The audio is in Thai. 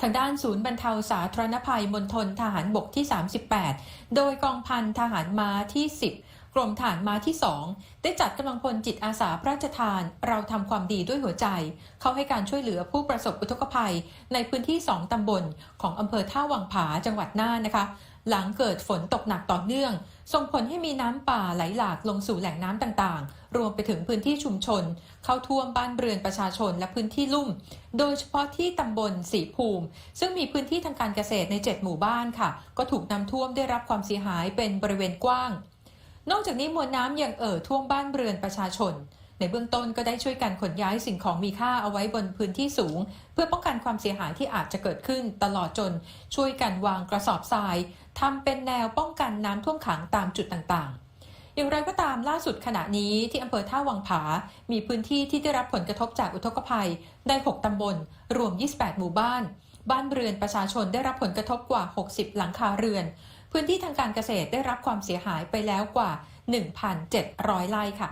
ทางด้านศูนย์บรรเทาสาธารณภัยมณฑลทหารบกที่ 38 โดยกองพันทหารมาที่ 10 รมฐานมาที่ 2 ได้จัดกำลังพลจิตอาสาพระราชทาน เราทำความดีด้วยหัวใจ เข้าให้การช่วยเหลือผู้ประสบอุทกภัย ในพื้นที่ 2 ตำบล ของอำเภอท่าวังผาจังหวัดน่านนะคะ หลังเกิดฝนตกหนักต่อเนื่อง ส่งผลให้มีน้ำป่าไหลหลากลงสู่แหล่งน้ำต่างๆ รวมไปถึงพื้นที่ชุมชน เข้าท่วมบ้านเรือนประชาชนและพื้นที่ลุ่ม โดยเฉพาะที่ตำบลสีภูมิ ซึ่งมีพื้นที่ทางการเกษตรใน 7 หมู่บ้านค่ะ ก็ถูกน้ำท่วมได้รับความเสียหายเป็นบริเวณกว้าง นอกจากนี้มวลน้ำยังเอ่อท่วมบ้านเรือนประชาชน ในเบื้องต้นก็ได้ช่วยกันขนย้ายสิ่งของมีค่าเอาไว้บนพื้นที่สูง เพื่อป้องกันความเสียหายที่อาจจะเกิดขึ้นตลอดจน ช่วยกันวางกระสอบทรายทำเป็นแนวป้องกันน้ำท่วมขังตามจุดต่างๆ อย่างไรก็ตามล่าสุดขณะนี้ที่อำเภอท่าวังผา มีพื้นที่ที่ได้รับผลกระทบจากอุทกภัยได้ 6ตำบลรวม 28 หมู่บ้าน บ้านเรือนประชาชนได้รับผลกระทบกว่า 60 หลังคาเรือน พื้นที่ทางการเกษตรได้รับความเสียหายไปแล้วกว่า 1,700 ไร่ค่ะ